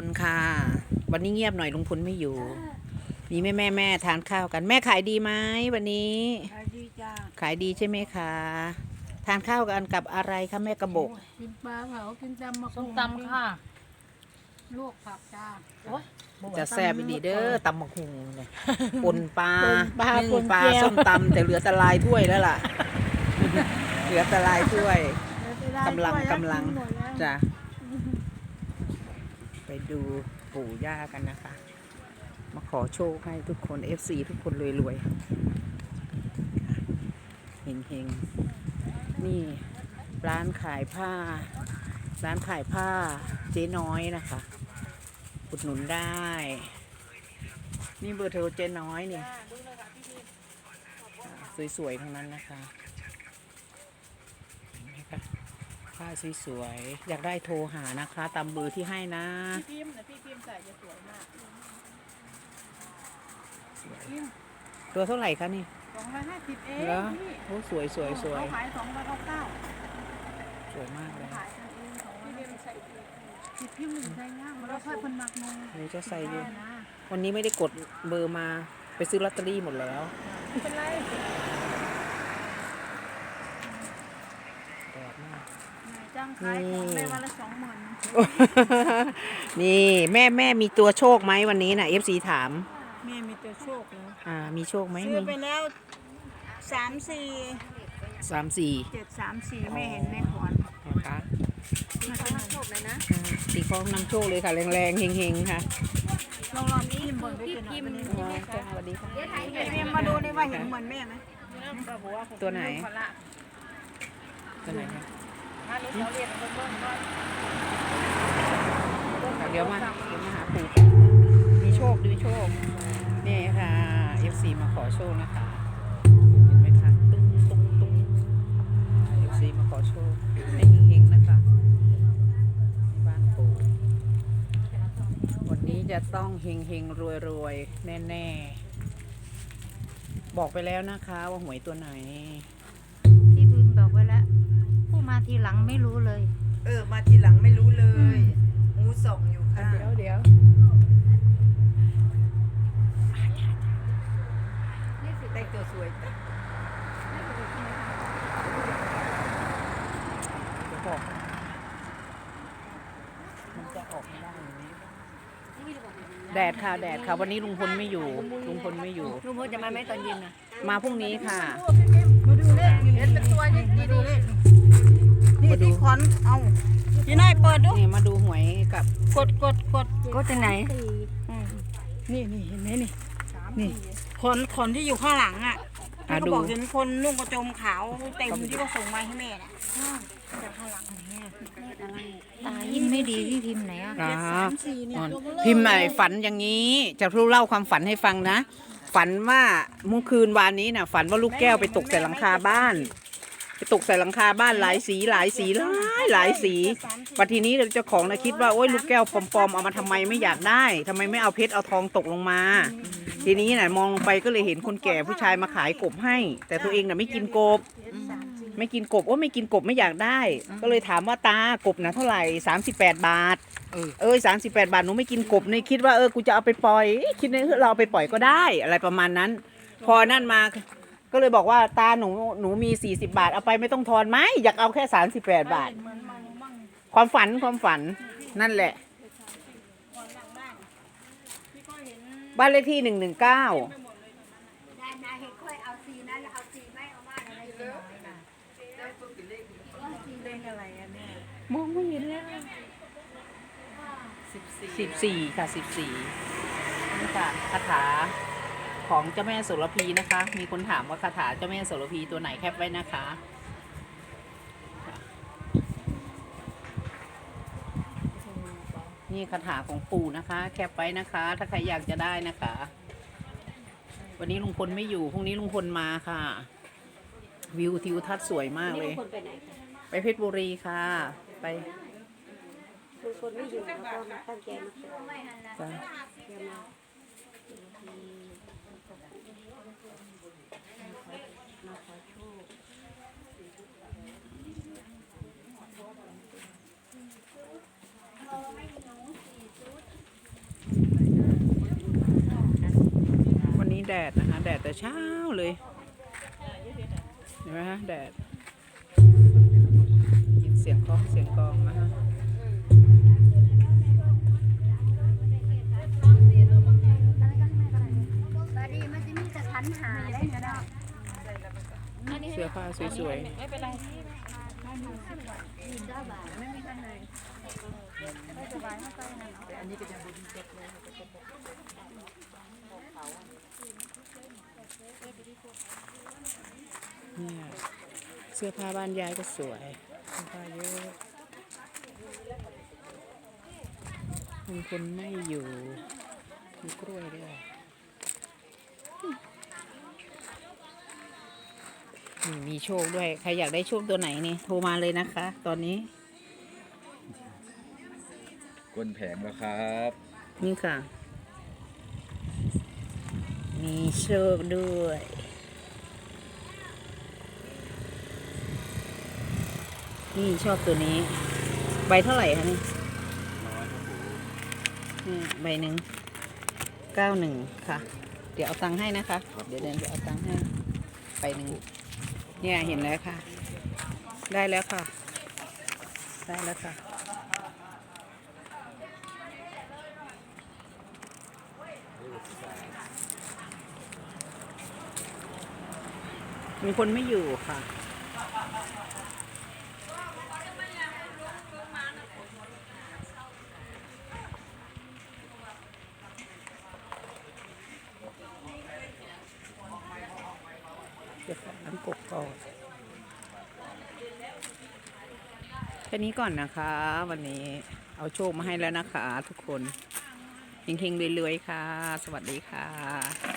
คนค่ะ วันนี้เงียบหน่อยลุงพลไม่อยู่ มีแม่แม่แม่ทานข้าวกัน แม่ขายดีไหมวันนี้ ขายดีจ้าขายดีใช่ไหมคะ ทานข้าวกันกับอะไรคะแม่กระบอกกินปลาเผากินตำมะส้มตำค่ะ ลวกผักจ้าจะแซ่บอีดีเด้อตำมะฮุงเนี่ยปนปลาปลานึ่งปลาส้มตำแต่เหลือแต่ลายถ้วยแล้วล่ะ เหลือแต่ลายถ้วยกำลังกำลังจ้ะ ไปดูปู่ย่ากันนะคะ มาขอโชคให้ทุกคน FC ทุกคนรวยๆเฮงเฮงๆ นี่ร้านขายผ้า ร้านขายผ้าเจ๊น้อยนะคะอุดหนุนได้ นี่เบอร์โทรเจ๊น้อยนี่สวยๆทั้งนั้นนะคะเห็นไหมคะ ผ้าสวยๆ อยากได้โทรหานะคะตามเบอร์ที่ให้นะ พี่พิมพ์นะพี่พิมพ์ใส่จะสวยมากสวยตัวเท่าไหร่คะนี่ สองร้อยห้าสิบเองเหรอ พี่โอ้สวยสวยสวยเขาขายสองร้อยเก้าเก้าสวยมากเลยขายกันเองสองร้อยห้าสิบพี่พิมพ์หนึ่งใช้ง่ายแล้วค่อยคนหมักนงหนูจะใส่อยู่ได้นะวันนี้ไม่ได้กดเบอร์มาไปซื้อลอตเตอรี่หมดแล้ว ไม่เป็นไร แดดมาก นายจ้าง ขายของได้วันละสองหมื่นนี่แม่แม่มีตัวโชคไหมวันนี้น่ะ FC ถาม แม่มีตัวโชคแล้วอ่า มีโชคไหมซื้อมีไปแล้วสามสี่สามสี่เจ็ดสามสี่ไม่เห็นในขวานนะคะมาเป็นโชคเลยนะอ่าตีคล้องนำโชคเลยค่ะ แรงๆเฮงๆค่ะลองลองพิมพ์บนไปเป็นพิมพ์อ๋อจ้าสวัสดีค่ะ พิมพ์มาดูนี่ว่าเห็นเหมือนแม่ไหมตัวไหน ตัวไหนคะ เดี๋ยวมา เดี๋ยวมาหาปู่มีโชคดีโชค นี่ค่ะ FC มาขอโชคนะคะ เห็นไหมคะ ตุ้งตุ้งตุ้ง FC มาขอโชคให้เฮงๆนะคะบ้านปู่ วันนี้จะต้องเฮงเฮงรวยรวยๆแน่ ๆ บอกไปแล้วนะคะว่าหวยตัวไหน ทีหลังไม่รู้เลย เออ มาทีหลังไม่รู้เลยหูส่องอยู่ค่ะ เดี๋ยวเดี๋ยวแต่งตัวสวยเดี๋ยวบอกมันจะออกไม่ได้อย่างนี้แดดค่ะ แดดค่ะ วันนี้ลุงพลไม่อยู่ ลุงพลไม่อยู่ ลุงพลจะมาไหมตอนเย็นนะมาพรุ่งนี้ค่ะ มาดูเลขเห็นเป็นตัวนี่มาดูเลข นี่ที่ขอนเอาพี่นายเปิดดู นี่มาดูหวยกับกดกดกดก็จะไหน นี่นี่เห็นไหมนี่ นี่ขอนขอนที่อยู่ข้างหลังอะอะที่เขาดู บอกเห็นคนนุ่งกระโจมขาวเต็มที่เขาส่งมาให้แม่น่ะจากข้างหลังตายิ่งไม่ดีพี่พิมพ์ไหนอะอ่าสามสี่เนี่ยอ่อนพิมพ์หน่อยฝันอย่างนี้ จะรู้เล่าความฝันให้ฟังนะ ฝันว่าเมื่อคืนวานนี้น่ะ ฝันว่าลูกแก้วไปตกใส่หลังคาบ้าน ไปตกใส่หลังคาบ้านหลายสีหลายสีหลายหลายสีปัทีนี้เจ้าของนะคิดว่าโอ้ยลูกแก้วปลอมๆเอามาทำไมไม่อยากได้ทำไมไม่เอาเพชรเอาทองตกลงมา ทีนี้น่ะมองลงไปก็เลยเห็นคนแก่ผู้ชายมาขายกบให้ แต่ตัวเองน่ะไม่กินกบ ไม่กินกบโอ้ไม่กินกบไม่อยากได้ ก็เลยถามว่าตากบนะเท่าไหร่สามสิบแปดบาทเออสามสิบแปดบาทหนูไม่กินกบนี่คิดว่าเออกูจะเอาไปปล่อย คิดในเราเอาไปปล่อยก็ได้ อะไรประมาณนั้น พอนั่นมา ก็เลยบอกว่าตาหนูหนูมีสี่สิบาท เอาไปไม่ต้องทอนไหมอยากเอาแค่สามสิบแปดบาทความฝันความฝันนั่นแหละบ้านเลขที่หนึ่งหนึ่งเก้าเลขอะไรอะเนี่ยมองไม่เห็นแล้วสิบสี่ค่ะสิบสี่นี่ค่ะคาถา ของเจ้าแม่โสระพีนะคะ มีคนถามว่าคาถาเจ้าแม่โสระพีตัวไหนแคปไว้นะคะนี่คาถาของปู่นะคะ แคปไว้นะคะ ถ้าใครอยากจะได้นะคะ วันนี้ลุงพลไม่อยู่พรุ่งนี้ลุงพลมาค่ะ วิวทิวทัศน์สวยมากเลยไปเพชรบุรีค่ะ ไปจ้ะ แดดนะคะ แดดแต่เช้าเลยเห็นไหมฮะแดดยินเสียงเคองเสียงกองนะคะบาดีมันจะมีแต่ชั้นหาได้ไหมล่ะเสื้อผ้าสวยไม่เป็นไรเจ้าบ่าวไม่มีข้างใน ๆเนี่ย เสื้อผ้าบ้านยายก็สวยเสื้อผ้าเยอะมีคนไม่อยู่มีกล้วยด้วยนี่มีโชคด้วย ใครอยากได้โชคตัวไหนนี่ โทรมาเลยนะคะ ตอนนี้ก้นแผงแล้วครับ นี่ค่ะ มีโชคด้วย นี่ชอบตัวนี้ ใบเท่าไหร่คะนี่นี่ใบหนึ่งเก้าหนึ่งค่ะ เดี๋ยวเอาตังค์ให้นะคะ เดี๋ยวเดินไปเอาตังค์ให้ใบหนึ่งเนี่ยเห็นแล้วค่ะ ได้แล้วค่ะ ได้แล้วค่ะมีคนไม่อยู่ค่ะ เดี๋ยวฝน้ำกบก่อนแค่นี้ก่อนนะคะ วันนี้เอาโชคมาให้แล้วนะคะ ทุกคนเฮงๆเรื่อยๆค่ะ สวัสดีค่ะ